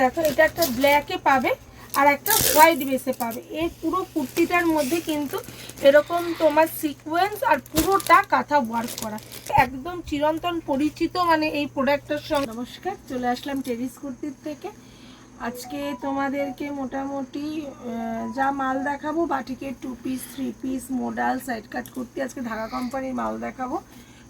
দেখো, এটা একটা ব্ল্যাকে পাবে আর একটা হোয়াইট বেসে পাবে। এই পুরো কুর্তিটার মধ্যে কিন্তু এরকম তোমার সিকোয়েন্স আর পুরোটা কাঁথা ওয়ার্ক করা। একদম চিরন্তন পরিচিত মানে এই প্রোডাক্টটার সঙ্গে। নমস্কার, চলে আসলাম টেরিস কুর্তির থেকে। আজকে তোমাদেরকে মোটামুটি যা মাল দেখাবো, বাটিকের two piece three piece modal side cut kurti. আজকে ঢাকা কোম্পানির মাল দেখাবো।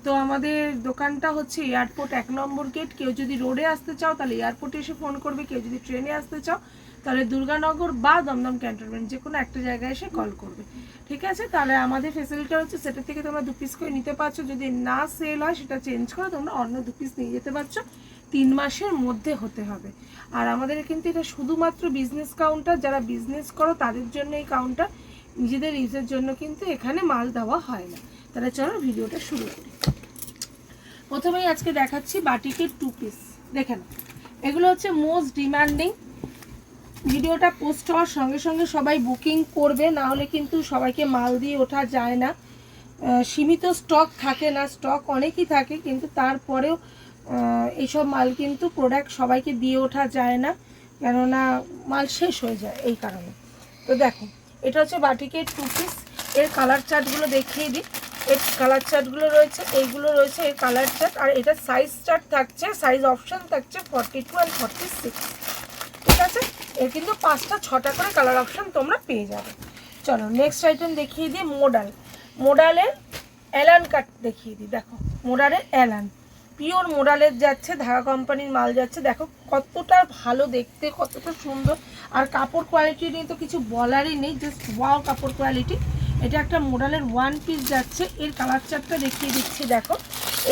তো আমাদের দোকানটা হচ্ছে এয়ারপোর্ট এক নম্বর গেট। কেউ যদি রোডে আসতে চাও, তাহলে এয়ারপোর্টে এসে ফোন করবে। কেউ যদি ট্রেনে আসতে চাও, তাহলে দুর্গানগর বা দমদম ক্যান্টনমেন্ট যে কোনো একটা জায়গায় এসে কল করবে। ঠিক আছে? তাহলে আমাদের ফেসিলিটি হচ্ছে সেটা থেকে তোমরা দু পিস করে নিতে পারছ। যদি না সেল হয়, সেটা চেঞ্জ করে তোমরা অন্য দু পিস নিয়ে যেতে পারছ। তিন মাসের মধ্যে হতে হবে। আর আমাদের কিন্তু এটা শুধুমাত্র বিজনেস কাউন্টার যারা বিজনেস করো, তাদের জন্য এই কাউন্টার নিজেদের ইউজের জন্য কিন্তু এখানে মাল দেওয়া হয় না। তাহলে চলো ভিডিওটা শুরু করি। প্রথমেই আজকে দেখাচ্ছি বাটিকের টু পিস দেখে নাও। এগুলো হচ্ছে মোস্ট ডিমান্ডিং ভিডিওটা পোস্ট হওয়ার সঙ্গে সঙ্গে সবাই বুকিং করবে, না হলে কিন্তু সবাইকে মাল দিয়ে ওঠা যায় না। সীমিত স্টক থাকে না স্টক অনেকই থাকে, কিন্তু তারপরেও এইসব মাল কিন্তু প্রোডাক্ট সবাইকে দিয়ে ওঠা যায় না, কেননা মাল শেষ হয়ে যায় এই কারণে। তো দেখো, এটা হচ্ছে বাটিকের টু পিস এর কালার চার্টগুলো দেখিয়ে দিই। এর কালার চার্টগুলো রয়েছে, এইগুলো রয়েছে এর কালার চার্ট আর এটা সাইজ চার্ট থাকছে সাইজ অপশান থাকছে forty two and forty six ঠিক আছে? এর কিন্তু পাঁচটা, ছটা করে কালার অপশান তোমরা পেয়ে যাবে। চলো নেক্সট আইটেম দেখিয়ে দিই মোডাল মোডালের অ্যালান কাট দেখিয়ে দিই, দেখো মোডালের অ্যালান পিওর মোডালের যাচ্ছে, ধাগা কোম্পানির মাল যাচ্ছে, দেখো কতটা ভালো দেখতে, কতটা সুন্দর। আর কাপড় কোয়ালিটি নিয়ে তো কিছু বলারই নেই জাস্ট ওয়াও কাপড় কোয়ালিটি এটা একটা মোডালের ওয়ান পিস যাচ্ছে। এর কালার চারটা দেখিয়ে দিচ্ছি, দেখো।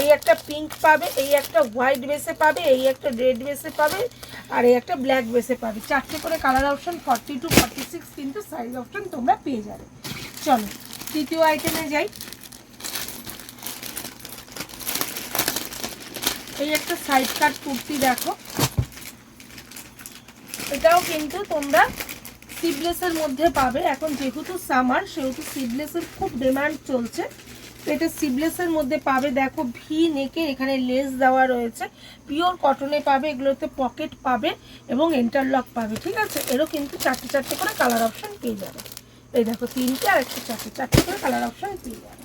এই একটা পিঙ্ক পাবে, এই একটা হোয়াইট বেসে পাবে, এই একটা রেড বেসে পাবে, আর এই একটা ব্ল্যাক বেসে পাবে। চারটে করে colour option forty two forty six কিন্তু সাইজ অপশন তোমরা পেয়ে যাবে। চলো, তৃতীয় আইটেমে যাই। এই একটা সাইড কাট কুর্তি, দেখো। এটাও কিন্তু তোমরা সিবলেসের মধ্যে পাবে। এখন যেহেতু সামার সেহেতু সিবলেসের খুব ডিমান্ড চলছে। এটা সিবলেসের মধ্যে পাবে, দেখো, ভি নেকে এখানে লেস দেওয়া রয়েছে। পিওর কটনে পাবে, এগুলোতে পকেট পাবে এবং ইন্টারলক পাবে, ঠিক আছে? এরও কিন্তু চারটে চারটে করে কালার অপশন পেয়ে যাবে। এই দেখো, তিনটে আর একটা চারটে চারটে করে কালার অপশন পেয়ে যাবে।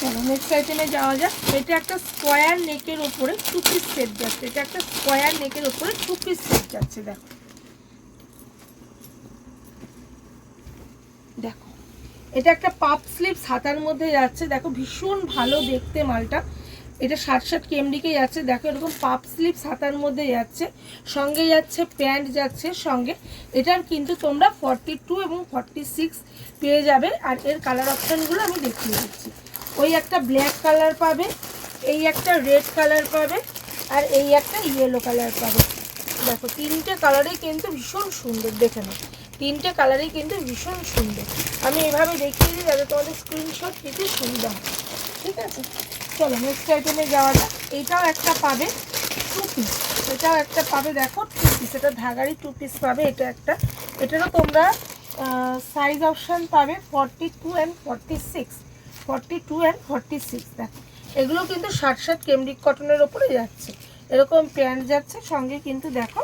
চলো নেক্সট আইটেমে যাওয়া যাক। এটা একটা স্কোয়ার নেকের ওপরে টু পিস সেট যাচ্ছে। এটা একটা স্কোয়ার নেকের ওপরে টু পিস সেট যাচ্ছে, দেখো। এটা একটা পাপ স্লিপ হাতার মধ্যে যাচ্ছে। দেখো ভীষণ ভালো দেখতে মালটা। এটা ষাট ষাট কেমডিকে যাচ্ছে। দেখো এরকম পাপ স্লিপ হাতার মধ্যে যাচ্ছে। সঙ্গে যাচ্ছে, প্যান্ট যাচ্ছে সঙ্গে। এটার কিন্তু তোমরা ফর্টি টু এবং ফর্টি সিক্স পেয়ে যাবে। আর এর কালার অপশানগুলো আমি দেখিয়ে দিচ্ছি। ওই একটা ব্ল্যাক কালার পাবে, এই একটা রেড কালার পাবে, আর এই একটা ইয়েলো কালার পাবে। দেখো তিনটে কালারই কিন্তু ভীষণ সুন্দর, দেখে নাও। তিনটে কালারই কিন্তু ভীষণ সুন্দর। আমি এভাবে দেখিয়ে দিই যাতে তোমাদের স্ক্রিনশট নিতে সুবিধা হয়। ঠিক আছে? চলো নেক্সট আইটেমে যাওয়া যাক। এটাও একটা পাবে টু পিস এটাও একটা পাবে, দেখো টু পিস এটা ধাগারি টু পিস পাবে, এটা একটা। এটারও তোমরা সাইজ অপশান পাবে forty two and forty six forty two and forty six দেখো। এগুলো কিন্তু ষাট ষাট কেমরিক কটনের ওপরে যাচ্ছে। এরকম প্যান্ট যাচ্ছে, সঙ্গে কিন্তু দেখো,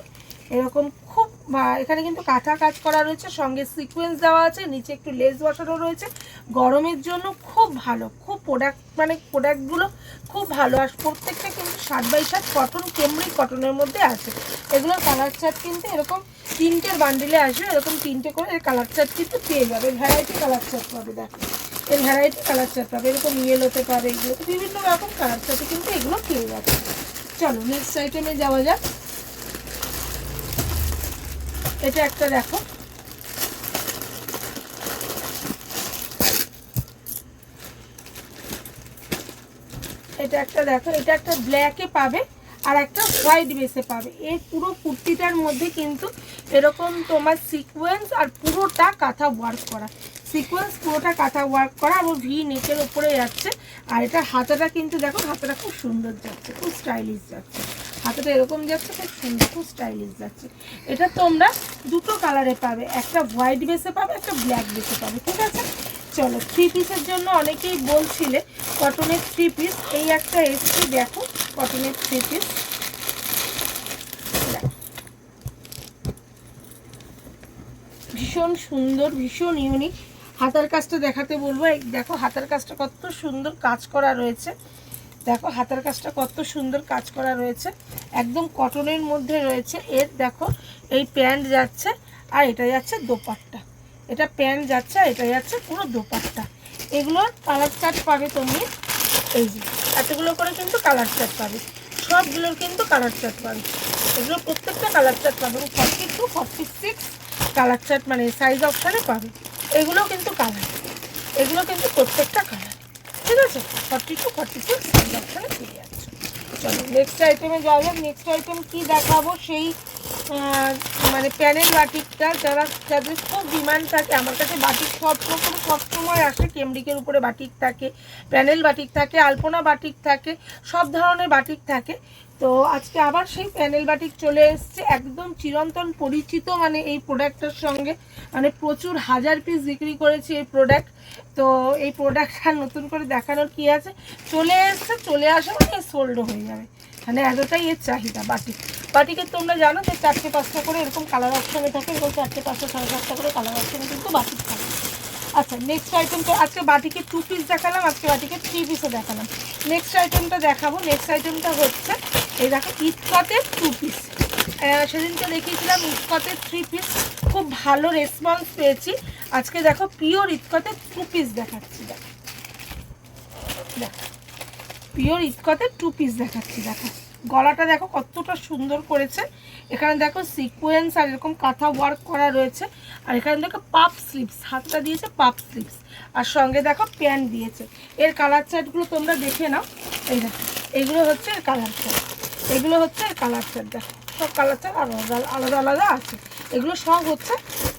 এরকম খুব বা- এখানে কিন্তু কাঁথা কাজ করা রয়েছে, সঙ্গে সিকোয়েন্স দেওয়া আছে, নিচে একটু লেস বসানো রয়েছে। গরমের জন্য খুব ভালো, খুব প্রোডাক্ট মানে প্রোডাক্টগুলো খুব ভালো। আর প্রত্যেকটা কিন্তু সাত বাই সাত কটন কেমরি কটনের মধ্যে আছে। এগুলোর কালার চার্ট কিন্তু এরকম তিনটের বান্ডিলে আসবে, এরকম তিনটে করে এর কালার চার্ট কিন্তু পেয়ে যাবে। ভ্যারাইটি কালার চার্ট পাবে, দেখো। এর ভ্যারাইটি কালার চার্ট পাবে, এরকম ইয়েলোতে পাবে এগুলো বিভিন্ন রকম কালার চার্টে কিন্তু এগুলো পেয়ে যাবে। চলো নেক্সট আইটেমে যাওয়া যাক। এটা একটা দেখো। এটা একটা দেখো, এটা একটা ব্ল্যাকে পাবে আর একটা হোয়াইট বেসে পাবে। এই পুরো কুর্তিটার মধ্যে কিন্তু এরকম তোমার সিকোয়েন্স আর পুরোটা কাঁথা ওয়ার্ক করা। সিকোয়েন্স পুরোটা কাঁথা ওয়ার্ক করা এবং ভি নেকের উপরে যাচ্ছে। আর এটা হাতাটা কিন্তু দেখো, হাতাটা খুব সুন্দর যাচ্ছে, খুব স্টাইলিশ যাচ্ছে। হাতটা এরকম যাচ্ছে, খুব সুন্দর খুব স্টাইলিশ যাচ্ছে। এটা তোমরা দুটো কালারে পাবে, একটা হোয়াইট বেসে পাবে, একটা ব্ল্যাক বেসে পাবে, ঠিক আছে? চলো থ্রি পিসের জন্য অনেকেই বলছিলে কটনের থ্রি পিস এই একটা এসছে, দেখো কটনের থ্রি পিস ভীষণ সুন্দর, ভীষণ ইউনিক হাতার কাজটা দেখাতে বলব দেখো, হাতার কাজটা কত সুন্দর কাজ করা রয়েছে। দেখো হাতের কাজটা কত সুন্দর কাজ করা রয়েছে। একদম কটনের মধ্যে রয়েছে। এর দেখো, এই প্যান্ট যাচ্ছে আর এটা যাচ্ছে দোপাট্টা। এটা প্যান্ট যাচ্ছে আর এটা যাচ্ছে পুরো দোপাট্টা। এগুলোর কালার চার্ট পাবে তুমি, এই যে, এতগুলো করে কিন্তু কালার চার্ট পাবে। সবগুলোর কিন্তু কালার চার্ট পাবে। এগুলো প্রত্যেকটা কালার চার্ট পাবে। Forty two forty six colour chart মানে সাইজ অপশানে পাবে। এগুলো কিন্তু কালার এগুলো কিন্তু প্রত্যেকটা কালার ঠিক আছে? Forty two forty two size ফিরে যাচ্ছে। চলো নেক্সট আইটেমে যাওয়া যাক। নেক্সট আইটেম কী দেখাবো? সেই মানে প্যানেল বাটিকটা, যারা, যাদের খুব ডিমান্ড থাকে, আমার কাছে বাটিক সব রকম সবসময় আসে, কেমরিকের উপরে বাটিক থাকে, প্যানেল বাটিক থাকে, আলপনা বাটিক থাকে, সব ধরনের বাটিক থাকে। তো আজকে আবার সেই প্যানেল বাটিক চলে এসছে, একদম চিরন্তন পরিচিত মানে এই প্রোডাক্টের সঙ্গে। মানে প্রচুর হাজার পিস বিক্রি করেছি এই প্রোডাক্ট। তো এই প্রোডাক্টটা নতুন করে দেখানোর কি আছে? চলে এসছে, চলে আসা মানে সোল্ড হয়ে যাবে। মানে এতটাই এর চাহিদা বাটিক। বাটিকের তোমরা জানো যে চারটে পাঁচটা করে এরকম কালার অপশানে থাকে, এরকম চারটে পাঁচটা, সাড়ে সাতটা করে কালার অপশানে কিন্তু বাটিক থাকে। আচ্ছা নেক্সট আইটেমটা আজকে বাটিকে টু পিস দেখালাম, আজকে বাটিকে থ্রি পিসও দেখালাম। নেক্সট আইটেমটা দেখাবো নেক্সট আইটেমটা হচ্ছে, এই দেখো ইটকটের টু পিস সেদিনকে দেখিয়েছিলাম ইটকটের থ্রি পিস খুব ভালো রেসপন্স পেয়েছি। আজকে দেখো পিওর ইটকটের টু পিস দেখাচ্ছি, দেখো। দেখো পিওর ইটকটের টু পিস দেখাচ্ছি, দেখো। গলাটা দেখো কতটা সুন্দর করেছে। এখানে দেখো সিকোয়েন্স আর এরকম কাঁথা ওয়ার্ক করা রয়েছে। আর এখানে দেখো পাপ স্লিপস হাতটা দিয়েছে পাপ স্লিপস আর সঙ্গে দেখো প্যান্ট দিয়েছে। এর কালার চার্টগুলো তোমরা দেখে নাও। এই দেখো, এগুলো হচ্ছে এর কালার চার্ট এগুলো হচ্ছে এর কালার চার্ট দেখো। সব কালার চার্ট আলাদা আলাদা আলাদা আছে। এগুলো সব হচ্ছে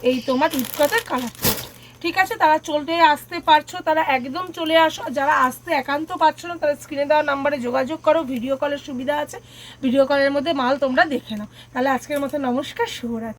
এই তোমার ইটকটের কালার চার্ট ঠিক আছে? তারা চলে আসতে পারছ, তারা একদম চলে আসো। যারা আসতে একান্ত পারছ না তারা স্ক্রিনে দেওয়া নাম্বারে যোগাযোগ করো ভিডিও কলের সুবিধা আছে। ভিডিও কলের মধ্যে মাল তোমরা দেখে নাও। তাহলে আজকের মতো নমস্কার, শুভরাত্রি।